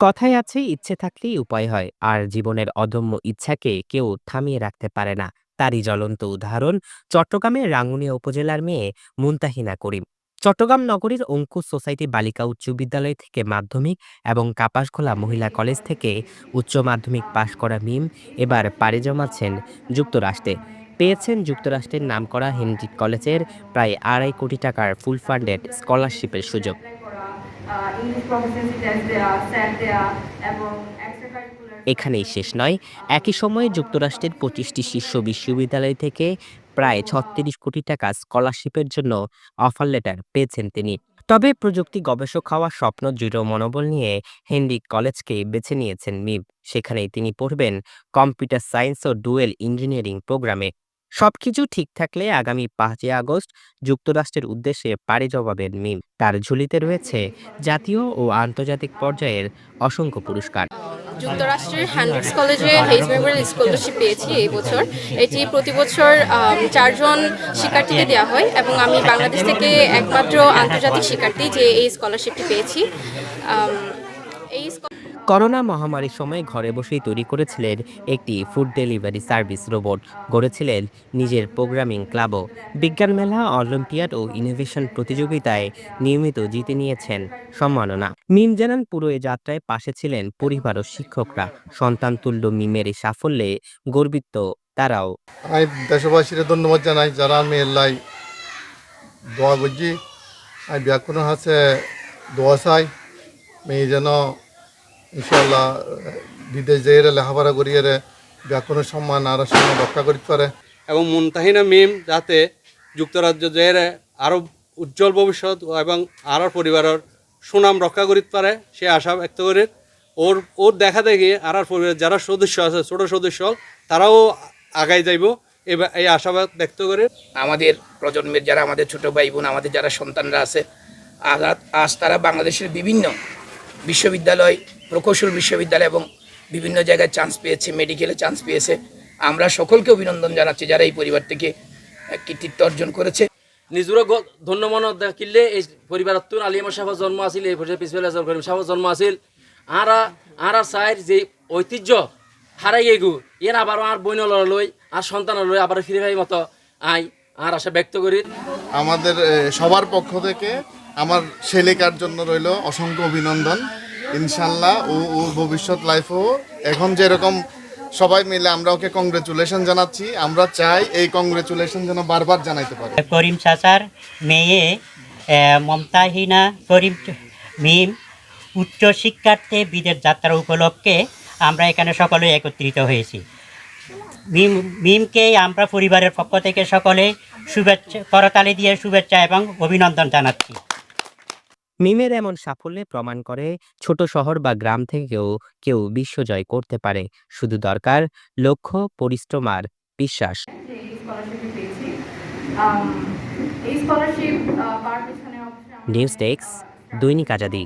কথায় আছে, ইচ্ছে থাকলেই উপায় হয়, আর জীবনের অদম্য ইচ্ছাকে কেউ থামিয়ে রাখতে পারে না। তারই জ্বলন্ত উদাহরণ, চট্টগ্রামের রাঙ্গুনিয়া উপজেলার মেয়ে মুনতাহিনা করিম। চট্টগ্রাম নগরীর অঙ্কুশ সোসাইটি বালিকা উচ্চ বিদ্যালয় থেকে মাধ্যমিক এবং কাপাসখোলা মহিলা কলেজ থেকে উচ্চ মাধ্যমিক পাশ করা মিম এবার পাড়ি জমাচ্ছেন যুক্তরাষ্ট্রে। পেয়েছেন যুক্তরাষ্ট্রের নামকরা হেনরিক কলেজের প্রায় আড়াই কোটি টাকার ফুল ফান্ডেড স্কলারশিপের সুযোগ। এখানেই শেষ নয়, একই সময়ে যুক্তরাষ্ট্রের পঁচিশটি শীর্ষ বিশ্ববিদ্যালয় থেকে প্রায় ছত্রিশ কোটি টাকা স্কলারশিপের জন্য অফার লেটার পেয়েছেন তিনি। তবে প্রযুক্তি গবেষক হওয়ার স্বপ্ন দৃঢ় মনোবল নিয়ে হেনরিক কলেজকে বেছে নিয়েছেন মিব সেখানেই তিনি পড়বেন কম্পিউটার সায়েন্স ও ডুয়েল ইঞ্জিনিয়ারিং প্রোগ্রামে। সবকিছু ঠিক থাকলে আগামী পাঁচই আগস্ট যুক্তরাষ্ট্রের উদ্দেশ্যে পাড়ি জমাবেন মিম। তার ঝুলিতে রয়েছে জাতীয় ও আন্তর্জাতিক পর্যায়ের অসংখ্য পুরস্কার। যুক্তরাষ্ট্রের হ্যান্ড্রিক্স কলেজে হেইজ মেমোরিয়াল স্কলারশিপ পেয়েছি এই বছর। এটি প্রতি বছর চারজন শিক্ষার্থীকে দেওয়া হয় এবং আমি বাংলাদেশ থেকে একমাত্র আন্তর্জাতিক শিক্ষার্থী যে এই স্কলারশিপটি পেয়েছি। এই করোনা মহামারীর সময় ঘরে বসেই তৈরি করেছিলেন একটি ফুড ডেলিভারি সার্ভিস রোবট গড়েছিলেন নিজের প্রোগ্রামিং ক্লাবও বিজ্ঞান মেলা অলিম্পিয়াড ও ইনোভেশন প্রতিযোগিতায় নিয়মিত জিতে নিয়েছেন সম্মাননা। মিম জানান, পুরো এ যাত্রায় পাশে ছিলেন পরিবার ও শিক্ষকরা। সন্তান তুল্য মিমের এই সাফল্যে গর্বিত তারাও। আমি দেশবাসীর ধন্যবাদ জানাই, যারা আমি এল্লাই দোয়া বুঝি আমি ব্যাকুণ হাসে দোয়া চাই, মেয়ে যেন ইনশাল্লাহ বিদেশ যেয়ে লেখাপড়া করিয়ে ব্যাকুণের সম্মান আর সম্মান রক্ষা করতে পারে এবং মুনতাহিনা মিম যাতে যুক্তরাজ্য যেয়ে আরও উজ্জ্বল ভবিষ্যৎ এবং আরও পরিবারের সুনাম রক্ষা করিতে পারে সে আশা ব্যক্ত করে। ওর ওর দেখা দেখি আর আর পরিবারের যারা সদস্য আছে ছোট সদস্য তারাও আগাই যাইব এই আশাবাদ ব্যক্ত করে। আমাদের প্রজন্মের যারা আমাদের ছোট ভাই বোন আমাদের যারা সন্তানরা আছে আজ আজ তারা বাংলাদেশের বিভিন্ন বিশ্ববিদ্যালয় প্রকৌশল বিশ্ববিদ্যালয় এবং বিভিন্ন জায়গায় চান্স পেয়েছে মেডিকেলে চান্স পেয়েছে। আমরা সকলকে অভিনন্দন জানাচ্ছি যারা এই পরিবার থেকে কৃতিত্ব অর্জন করেছে। নিজৰো গ- ধন্য মন দেখিলে এই পরিবারত আলিম সাহর জন্ম আছিল এই পিছবেলা করিম সাহর জন্ম আছিল। আরা আরা চাইর যে ঐতিহ্য হারাই গেগু এর আবার আর বইন লই আর সন্তান লই আবার ফিরে ভাই মতো আই আর আশা ব্যক্ত করি। আমাদের সবার পক্ষ থেকে আমার ছেলেকার জন্য রইল অসংখ্য অভিনন্দন। ইনশাল্লাহ, ও ওর ভবিষ্যৎ লাইফও এখন যেরকম সবাই মিলে আমরা ওকে কংগ্রেচুলেশন জানাচ্ছি, আমরা চাই এই কংগ্রেচুলেশন যেন বারবার জানাইতে পারে। করিম চাচার মেয়ে মমতাহিনা করিম মিম, উচ্চ শিক্ষার্থে বিদেশ যাত্রা উপলক্ষে আমরা এখানে সকলে একত্রিত হয়েছি। মিম, মিমকে আমরা পরিবারের পক্ষ থেকে সকলে শুভেচ্ছা, করতালি দিয়ে শুভেচ্ছা এবং অভিনন্দন জানাচ্ছি। মিমের এমন সাফল্যে প্রমাণ করে ছোট শহর বা গ্রাম থেকেও কেউ বিশ্বজয় করতে পারে। শুধু দরকার লক্ষ্য পরিশ্রম আর বিশ্বাস। নিউজ ডেস্ক দৈনিক আজাদি।